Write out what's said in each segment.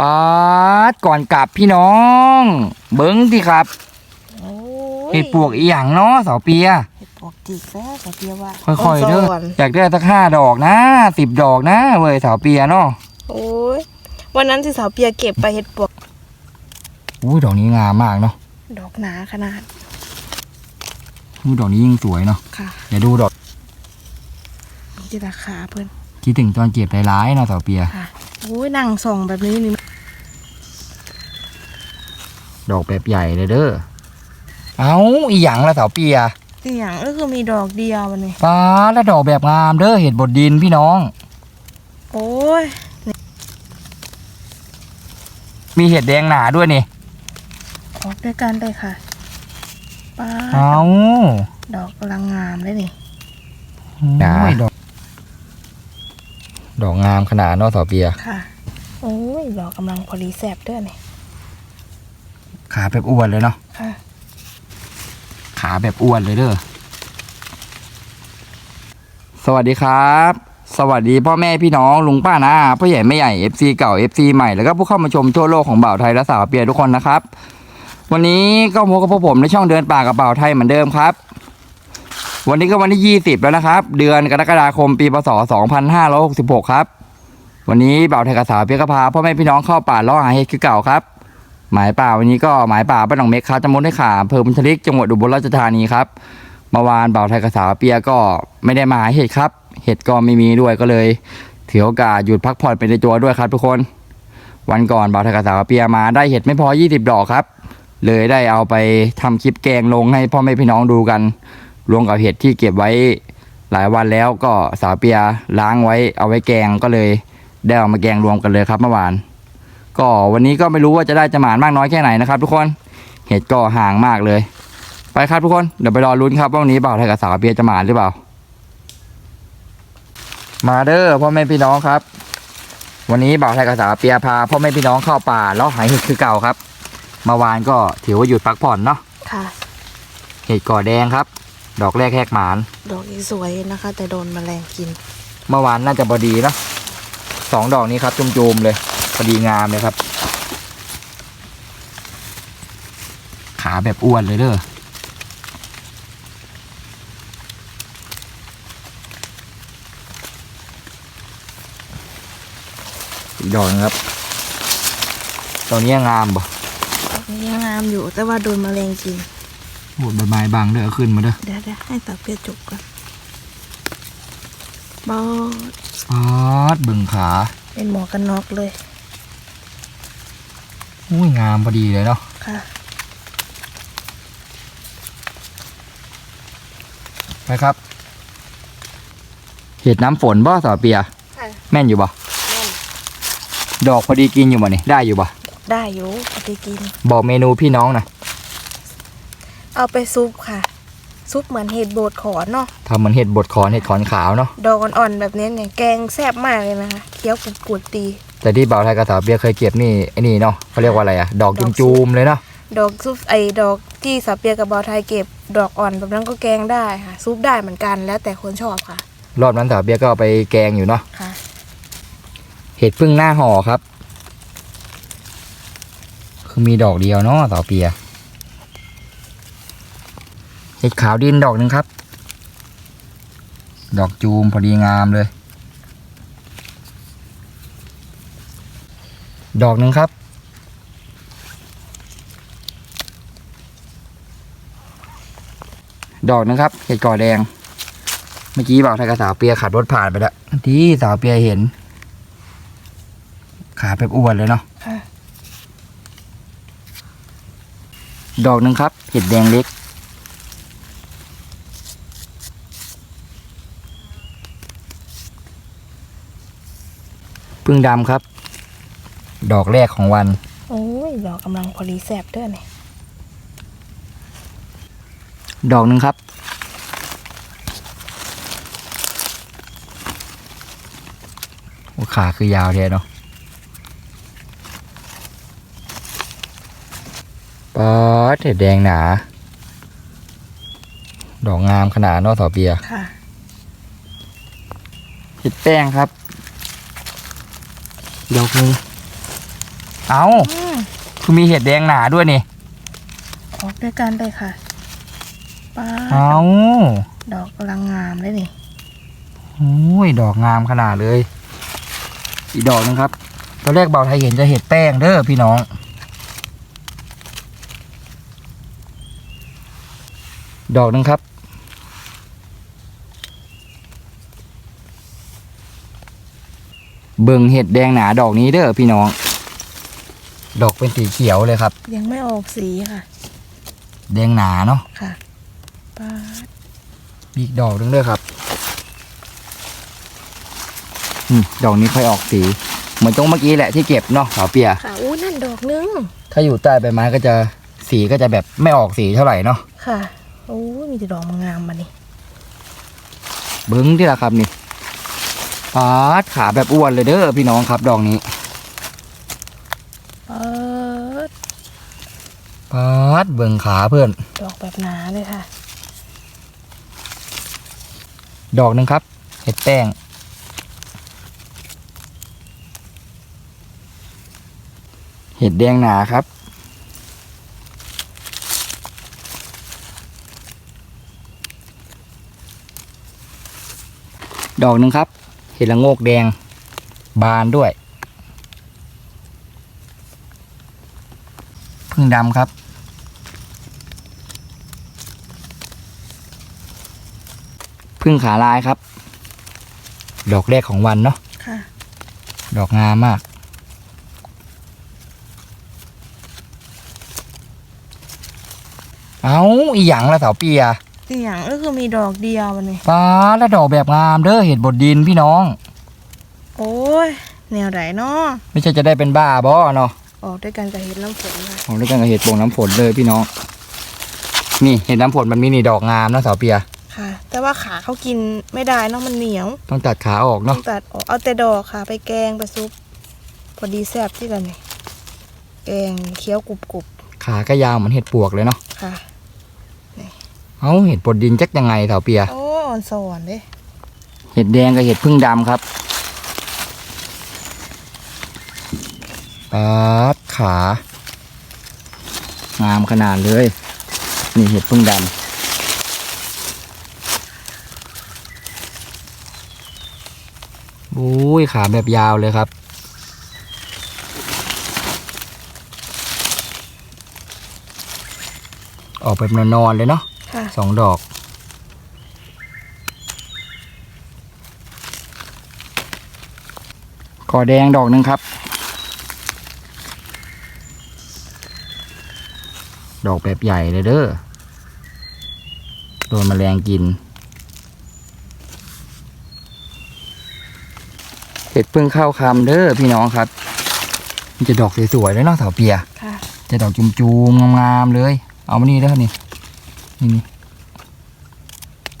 ปาดก่อนกลับพี่น้อง เบิ้งที่ครับโอ้ยเห็ดปวกอีหยังเนาะเสาเปียเห็ดปวกจิกแล้วแต่เพียว่าค่อยๆเด้อก่นอยากได้สักห้าดอกนะสิบดอกนะเว้ยเสาเปียเนาะโอ้ยวันนั้นสิสาวเปียเก็บไปเห็ดปวกอุ้ยดอกนี้งามมากเนาะดอกหนาขนาดอุ้ยดอกนี้ยิ่งสวยเนาะค่ะเดี๋ยวดูดอกนี่จะราคาเพิ่นคิดถึงตอนเก็บร้ายๆเนาะเสาเปียค่ะโอ้ยนั่งส่องแบบนี้นี่ ดอกแบบใหญ่เลยเด้อ เอาอีหยังละเสาเปียอีหยังก็คือมีดอกเดียวมันนี่ปาดแล้วดอกแบบงามเด้อเห็ดบดดินพี่น้อง โอ้ยมีเห็ดแดงหนาด้วยนี่ ออกด้วยกันเลยค่ะป้าดเอาดอกกำลังงามเลยนี่ดอกดอกงามขนาดเนาะเสาเปีย ค่ะ โอ้ยดอกกำลังพอดีแสบเด้วยนี่ ขาแบบอ้วนเลยเนาะค่ะ ขาแบบอ้วนเลยเด้อสวัสดีครับ สวัสดีพ่อแม่พี่น้องลุงป้านาอาพ่อใหญ่แม่ใหญ่ FC เก่า FC ใหม่แล้วก็ผู้เข้ามาชมทั่วโลกของบ่าวไทยและสาวเปียทุกคนนะครับ วันนี้ก็พบกับพวกผมในช่องเดินป่ากับบ่าวไทยเหมือนเดิมครับ วันนี้ก็วันที่ 20 แล้วนะครับ เดือนกรกฎาคมปีพศ 2566 ครับ วันนี้บ่าวไทยกับสาวเปียก็พาพ่อแม่พี่น้องเข้าป่าล่อหาเห็ดคือเก่าครับ หมายป่าวันนี้ก็หมายป่าบ้านหนองเม็กครับตำบลได้ขาอำเภอบุญทลิกจังหวัดอุบลราชธานีครับเมื่อวานบ่าวไทยกับสาวเปียก็ไม่ได้มาหาเห็ดครับ เห็ดก็ไม่มีด้วยก็เลยถือโอกาสหยุดพักผ่อนไปในตัวด้วยครับทุกคน วันก่อนบ่าวไทยกับสาวเปียมาได้เห็ดไม่พอ 20 ดอกครับ เลยได้เอาไปทำคลิปแกงลงให้พ่อแม่พี่น้องดูกันรวมกับเห็ดที่เก็บไว้หลายวันแล้วก็สาวเปียล้างไว้เอาไว้แกงก็เลยได้เอามาแกงรวมกันเลยครับเมื่อวาน ก็วันนี้ก็ไม่รู้ว่าจะได้จะหมานมากน้อยแค่ไหนนะครับ ทุกคนเห็ดก็ห่างมากเลย ไปครับทุกคนเดี๋ยวไปรอลุ้นครับว่าวันนี้บ่าวไทยกับสาวเปียจะหมานหรือเปล่า มาเด้อพ่อแม่พี่น้องครับ วันนี้บ่าวไทยกับสาวเปียพาพ่อแม่พี่น้องเข้าป่าแล้วหาเห็ดคือเก่าครับเมื่อวานก็ถือว่าหยุดพักผ่อนเนาะค่ะ เห็ดก่อแดงครับ ดอกแรกแหกหมาน ดอกสวยนะคะ แต่โดนแมลงกิน เมื่อวานน่าจะพอดีเนาะสองดอกนี้ครับจุ่มๆเลยพ อดีงามเลยครับ ขาแบบอ้วนเลยเด้ออีกดอกนึงครับ ตอนนี้งามบ่ดอกนี้ยังงามอยู่แต่ว่าโดนแมลงกินบดใบไม้บางเด้อเอาขึ้นมาเด้อเดี๋ยวเดี๋ยวให้สาวเปียจุกก่อนบอสปาดบึงขา เป็นหมวกกันน็อกเลย อุ้ยงามพอดีเลยเนาะค่ะไปครับ เห็ดน้ำฝนบ่สาวเปีย ค่ะแม่นอยู่บ่ดอกพอดีกินอยู่บ่นี่ได้อยู่บ่ได้อยู่เอาไปกิน บอกเมนูพี่น้องหน่อยเอาไปซุปค่ะ ซุปเหมือนเห็ดโบดขอนเนาะทำเหมือนเห็ดบดขอนเห็ดขอนขาวเนาะดอกอ่อนๆแบบนี้เนี่ยแกงแซ่บมากเลยนะคะเคี้ยวกุดๆตี แต่ที่บ่าวไทยกับสาวเปียเคยเก็บนี่ไอ้นี่เนาะเขาเรียกว่าอะไรอะดอกดอกจูมๆเลยเนาะดอกซุปไอ้ดอกที่สาวเปียกับบอไทยเก็บดอกอ่อนแบบนั้นก็แกงได้ค่ะ ซุปได้เหมือนกันแล้วแต่คนชอบค่ะ รอบนั้นสาวเปียก็เอาไปแกงอยู่เนาะค่ะ เห็ดพึ่งหน้าห่อครับ คือมีดอกเดียวเนาะสาวเปียเห็ดขาวดินดอกหนึ่งครับ ดอกจูมพอดีงามเลย ดอกหนึ่งครับ ดอกหนึงครับเห็ดก่อแดง เมื่อกี้บอกไทยกับสาวเปียขับรถผ่านไปแล้วที่สาวเปียเห็น ขาแบบอ้วนเลยเนาะค่ะดอกหนึ่งครับ เห็ดแดงเล็ก พึ่งดำครับ ดอกแรกของวัน โอ้ย ดอกกำลังพอดีแซ่บเด้วยเนี่ยดอกหนึ่งครับโอ้ขาคือยาวแท้เนาะป๊อดเห็ดแดงหนา ดอกงามขนาดเนอสอเปียค่ะเห็ดแป้งครับ ดอกหนึง เอาอืมคือมีเห็ดแดงหนาด้วยนี่ออกด้วยกันเลยค่ะป้าดเอาดอกกำลังงามเลยนี่โอ้ยดอกงามขนาดเลย อีกดอกหนึงครับตอนแรกเบาไทยเห็นจะเห็ดแป้งเด้อพี่น้อง ดอกหนึงครับ เบิ่งเห็ดแดงหนาดอกนี้เด้อพี่น้อง ดอกเป็นสีเขียวเลยครับ ยังไม่ออกสีค่ะแดงหนาเนาะค่ะป้าดอีกดอกหนึงด้วยครับอืมดอกนี้ค่อยออกสี เหมือนตรงเมื่อกี้แหละที่เก็บเนาะสาวเปีย ค่ะอู้นั่นดอกนึงถ้าอยู่ใต้ใบไม้ก็จะสีก็จะแบบไม่ออกสีเท่าไหร่เนาะค่ะโอ้ยมีแต่ดอกงามมานี่เบิ้งที่ละครับนี่ปาดขาแบบอ้วนเลยเด้อพี่น้องครับดอกนี้ ป้าด ปาดเบิ้งขาเพื่อน ดอกแบบหนาเลยค่ะ ดอกหนึ่งครับ เห็ดแป้งเห็ดแดงหนาครับ ดอกหนึ่งครับ เห็ดละโงกแดง บานด้วย พึ่งดำครับ พึ่งขาลายครับ ดอกแรกของวันเนาะค่ะ ดอกงามมาก เอาอีหยังละเสาวเปียอีกอย่างก็คือมีดอกเดียวมันนี่ฟ้าและดอกแบบงามเด้อเห็ดบดดินพี่น้อง โอ้ยแนวไหนเนาะไม่ใช่จะได้เป็นบ้าบอเนาะออกด้วยกันกับเห็ดน้ำฝนค่ะของด้วยกันกับเห็ดโป่งน้ำฝนเลยพี่น้อง นี่เห็ดน้ำฝนมันมีนี่ดอกงามนะสาวเปีย ค่ะ แต่ว่าขาเขากินไม่ได้เนาะมันเหนียว ต้องตัดขาออกต้เนาะองตัดออกเอาแต่ดอกค่ะ ไปแกงไปซุปพอดีแซ่บที่กันนี่แกงเคี้ยวกรุบกรุบขาก็ยาวเหมือนเห็ดปวกเลยเนาะๆค่ะ เอาเห็ดบดดินจักยังไงสาวเปีย โอ้อ่อนสอนเด้เห็ดแดงกับเห็ดพึ่งดำครับปาดขา งามขนาดเลย นี่เห็ดพึ่งดำ อุ้ยขาแบบยาวเลยครับ ออกแบบนอนๆเลยเนาะค่ะสองดอกกอแดงดอกหนึ่งครับ ดอกแบบใหญ่เลยเด้อโดนแมลงกิน เห็ดเพิ่งเข้าคำเด้อพี่น้องครับ มันจะดอกสวยๆเลยเนาะเสาวเปียค่ะ จะดอกจุมๆงามๆเลย เอามานี่เด้อนี่นี่นี่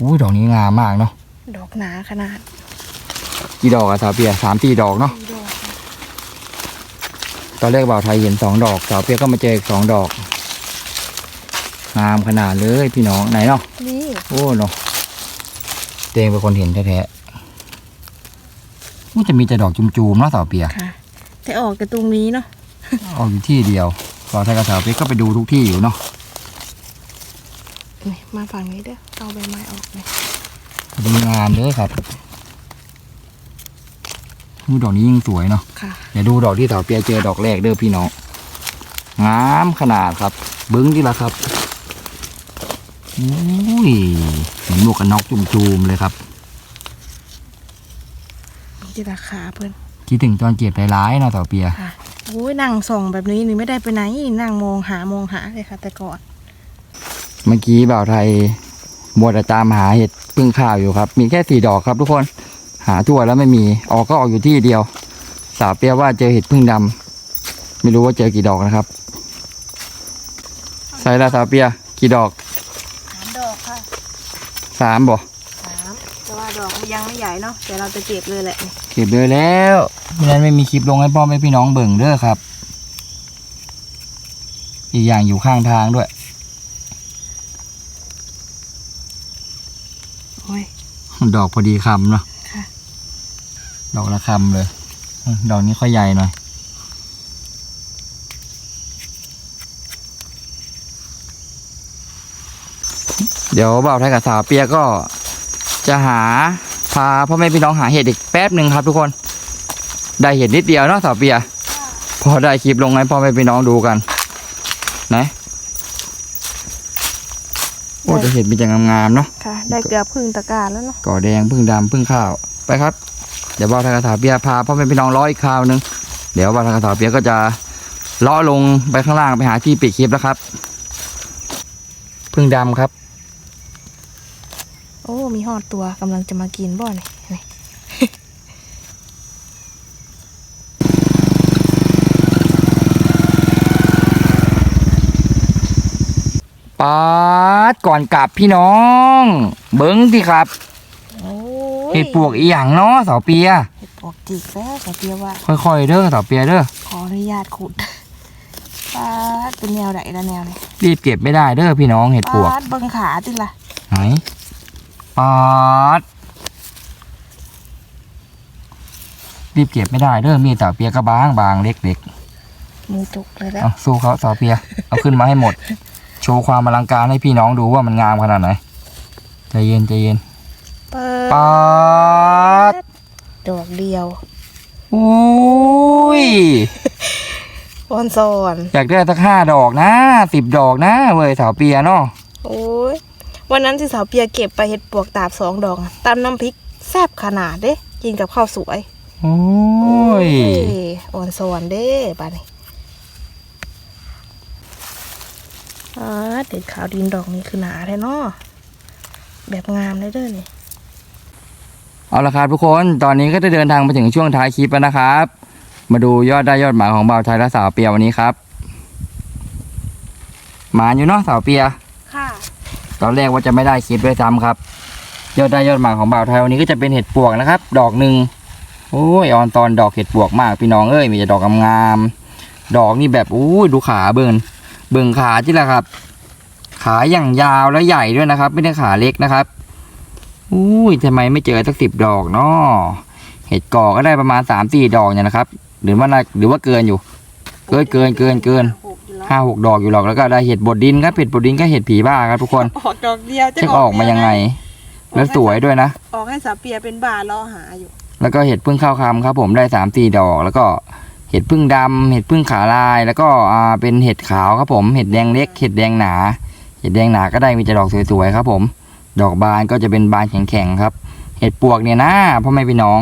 อุ้ยดอกนี้งามมากเนาะดอกหนาขนาดกี่ดอกอะสาวเปียสามสี่ดอกเนาะมีดอกค่ะตอนแรกบ่าวไทยเห็นสองดอกสาวเปียก็มาเจออีกสองดอกงามขนาดเลยพี่น้องไหนเนาะนี่โอ้เนาะเตงเป็นคนเห็นแท้ๆ มันจะมีแต่ดอกจุมๆเนาะสาวเปียค่ะ แต่ออกแต่ตรงนี้เนาะออกอยู่ที่เดียวบ่าวไทยกับสาวเปียก็ไปดูทุกที่อยู่เนาะนี่มาฝั่งนี้เด้อเอาใบไม้ออกเลยดีงามเลยครับอู้ดอกนี้ยิ่งสวยเนาะค่ะเดี๋ยวดูดอกที่สาวเปียเจอดอกแรกเด้อพี่น้องงามขนาดครับ บึ้งที่ละครับอุ้ยเหมือนหมวกกันน็อกจุมๆเลยครับ จิตาขาเพื่อนคิดถึงตอนเก็บร้ายๆเนาะสาวเปียค่ะโอ้ยนั่งส่องแบบนี้นี่ไม่ได้ไปไหนนั่งมองหามองหาเลยค่ะ แต่ก่อน เมื่อกี้บ่าวไทยบวชตามหาเห็ดพึ่งข้าวอยู่ครับ มีแค่สี่ดอกครับทุกคนหาทั่วแล้วไม่มีออกก็ออกอยู่ที่เดียว สาวเปียว่าเจอเห็ดพึ่งดำไม่รู้ว่าเจอกี่ดอกนะครับใส่ละสาวเปียกี่ดอกสามดอกค่ะสามบ่ ยังไม่ใหญ่เนาะแต่เราจะเก็บเลยแหละเก็บเลยแล้วไม่นั้นไม่มีคลิปลงให้พ่อแม่พี่น้องเบิ่งเด้อครับ อีกอย่างอยู่ข้างทางด้วยโอ้ยดอกพอดีคำเนาะะดอกละคำเลยดอกนี้ค่อยใหญ่หน่อยเดี๋ยวบ่าวไทยกับสาวเปียก็จะหา พาพ่อแม่พี่น้องหาเห็ดอีกแป๊บหนึ่งครับทุกคน ได้เห็ดนิดเดียวเนาะสาวเปียพอได้คลิปลงให้พ่อแม่พี่น้องดูกัน นะโอ้จะเห็ดมีแต่งามๆเนาะค่ะ ได้เกือบครึ่งตะกร้าแล้วเนาะก่อแดงพึ่งดำพึ่งข้าวไปครับ เดี๋ยวบ่าวไทยกับสาวเปียพาพ่อแม่พี่น้องร้อยคราวหนึงเดี๋ยวบ่าวไทยกับสาวเปียก็จะเลาะลงไปข้างล่างไปหาที่ปิดคลิปแล้วครับ พึ่งดำครับโอ้ มีหอดตัวกำลังจะมากินบ่เนี่ยนี่ปาดก่อนกลับพี่น้อง เบิ้งสิครับโอ้ยเห็ดปวกอีหยังเนาะเสาเปียเห็ดปวกจิกแล้วสาวเปียว่า ค่อยๆเด้อเสาเปียเด้อขออนุญาตขุดปาดเป็นแนวไหนละแนวเลยรีบเก็บไม่ได้เด้อพี่น้องเห็ดปวกปาดเบิ่งขาจิล่ะไหน ปาดรีบเก็บไม่ได้เด้อมีดเสาเปียก็บางบางเล็กมือจุกเลยๆแล้วเอาสู้เขาเสาเปีย เอาขึ้นมาให้หมด โชว์ความอลังการให้พี่น้องดูว่ามันงามขนาดไหนใจเย็นใจเย็นเปิปาดดอกเดียวอุ้ยอ่อนซอนอยากได้สักห้าดอกนะสิบดอกนะเว้ยสาวเปียเนาะโอ้ย วันนั้นที่สาวเปียเก็บไปเห็ดปวกตาบสองดอกอะตำน้ำพริกแซ่บขนาดเด้กินกับข้าวสวยโอ้ยโอ้ยอ่อนซอนเด้ป่านี่อ่าเด็ดขาวดินดอกนี้คือหนาแท้เนาะแบบงามเลยเด้อนี่เอาละครับทุกคนตอนนี้ก็จะเดินทางมาถึงช่วงท้ายคลิปแล้วนะครับ มาดูยอดได้ยอดหมายของบ่าวไทยและสาวเปียวันนี้ครับ หมาอยู่เนาะสาวเปียค่ะ ตอนแรกว่าจะไม่ได้คลิปด้วยซ้ำครับ ยอดได้ยอดหมาของบ่าวไทยวันนี้ก็จะเป็นเห็ดปวกนะครับ ดอกหนึ่งโอ้ยออนตอนดอกเห็ดปวกมากพี่น้องเอ้ยมีแต่ดอกงามๆดอกนี่แบบอู้ยดูขาเบิ่งเบิ่งขาที่ละครับ ขาอย่างยาวและใหญ่ด้วยนะครับ ไม่ได้ขาเล็กนะครับอุ้ยทำไมไม่เจอสักสิบดอกเนาะเห็ดก่อก็ได้ประมาณสามสี่ดอกเนี่ยนะครับ หรือว่าน่าหรือว่าเกินอยู่ เกินเกินเกินเกิน หกอยู่แล้วห้าหกดอกอยู่หรอกแล้วก็ได้เห็ดบดดินครับเห็ดบดดินก็เห็ดผีบ้าครับทุกคนออกดอกเดียวจะออกมายังไง แล้วสวยด้วยนะ ออกให้สาวเปียเป็นบาร์รอหาอยู่ แล้วก็เห็ดพึ่งข้าวคำครับ ผมได้สามสี่ดอก แล้วก็เห็ดพึ่งดำเห็ดพึ่งขาลาย แล้วก็อ่าเป็นเห็ดขาวครับผมเห็ดแดงเล็กเห็ดแดงหนา เห็ดแดงหนาก็ได้มีแต่ดอกสวยๆครับ ผม ดอกบานก็จะเป็นบานแข็งๆครับ เห็ดปวกเนี่ยนะพ่อแม่พี่น้อง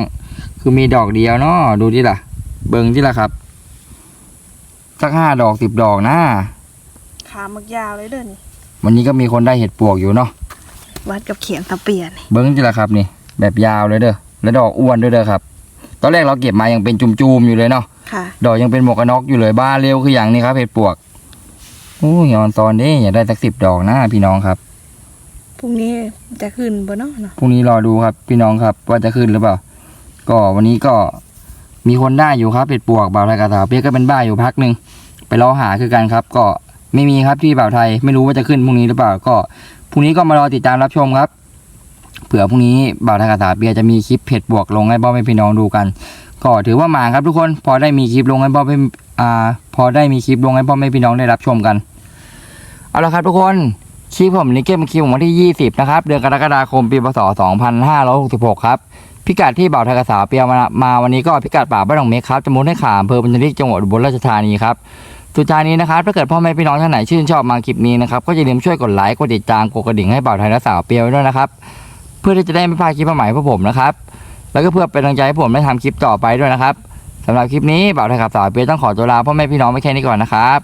คือมีดอกเดียวเนาะดูที่ล่ะ เบิ่งที่ล่ะครับ สักห้าดอกสิบดอกนะขามักยาวเลยเด้อนี่วันนี้ก็มีคนได้เห็ดปวกอยู่เนาะวัดกับเขียนสาวเปียนี่เบิ้งจีละครับนี่ แบบยาวเลยเด้อแล้วดอกอ้วนด้วยเด้อครับ ตอนแรกเราเก็บมายังเป็นจุ่มๆอยู่เลยเนาะค่ะ ดอกยังเป็นหมวกกันน็อกอยู่เลยบ้าเร็วคืออย่างนี้ครับเห็ดปวกโอ้ยยอนตอนนี้อยากได้สักสิบดอกนะพี่น้องครับพรุ่งนี้จะขึ้นบ่เนาะเนาะพรุ่งนี้รอดูครับ พี่น้องครับ ว่าจะขึ้นหรือเปล่า ก็วันนี้ก็ มีคนได้อยู่ครับเห็ดปวกบ่าวไทยกาสาวเปียกก็เป็นบ้าอยู่พักหนึ่งไปรอหาคือกันครับ ก็ไม่มีครับที่บ่าวไทยไม่รู้ว่าจะขึ้นพรุ่งนี้หรือเปล่าก็พรุ่งนี้ก็มารอติดตามรับชมครับเผื่อพรุ่งนี้บ่าวไทยกาสาวเปียจะมีคลิปเผ็ดบวกลงให้พ่อแม่พี่น้องดูกัน ก็ถือว่ามาครับทุกคนพอได้มีคลิปลงให้พ่อแม่อ่าพอได้มีคลิปลงให้พ่อแม่พี่น้องได้รับชมกันเอาละครับทุกคนคลิปผมนี้เก็บเป็นคลิปวันที่ 20 นะครับ เดือนกรกฎาคมปีพศ2566 ครับ พิกัดที่บ่าวไทยกบสาเปียมามาวันนี้ก็พิกัดป่าบ้านหนองเมฆครับจมูกให้ขามอำเภอบัญชลิกจังหวัดอุบลราชธานีครับสุดท้ายนี้นะครับถ้าเกิดพ่อแม่พี่น้องท่านไหนชื่นชอบมาคลิปนี้นะครับก็อย่าลืมช่วยกดไลค์กดติดตามกดกระดิ่งให้บ่าวไทยและสาวเปียวด้วยนะครับเพื่อที่จะได้ไม่พลาดคลิปใหม่ของผมนะครับแล้วก็เพื่อเป็นกำลังใจให้ผมได้ทำคลิปต่อไปด้วยนะครับสำหรับคลิปนี้บ่าวไทยกับสาวเปียวต้องขอตัวลาพ่อแม่พี่น้องไปแค่นี้ก่อนนะครับ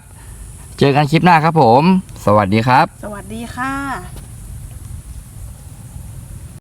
เจอกันคลิปหน้าครับผม สวัสดีครับ สวัสดีค่ะ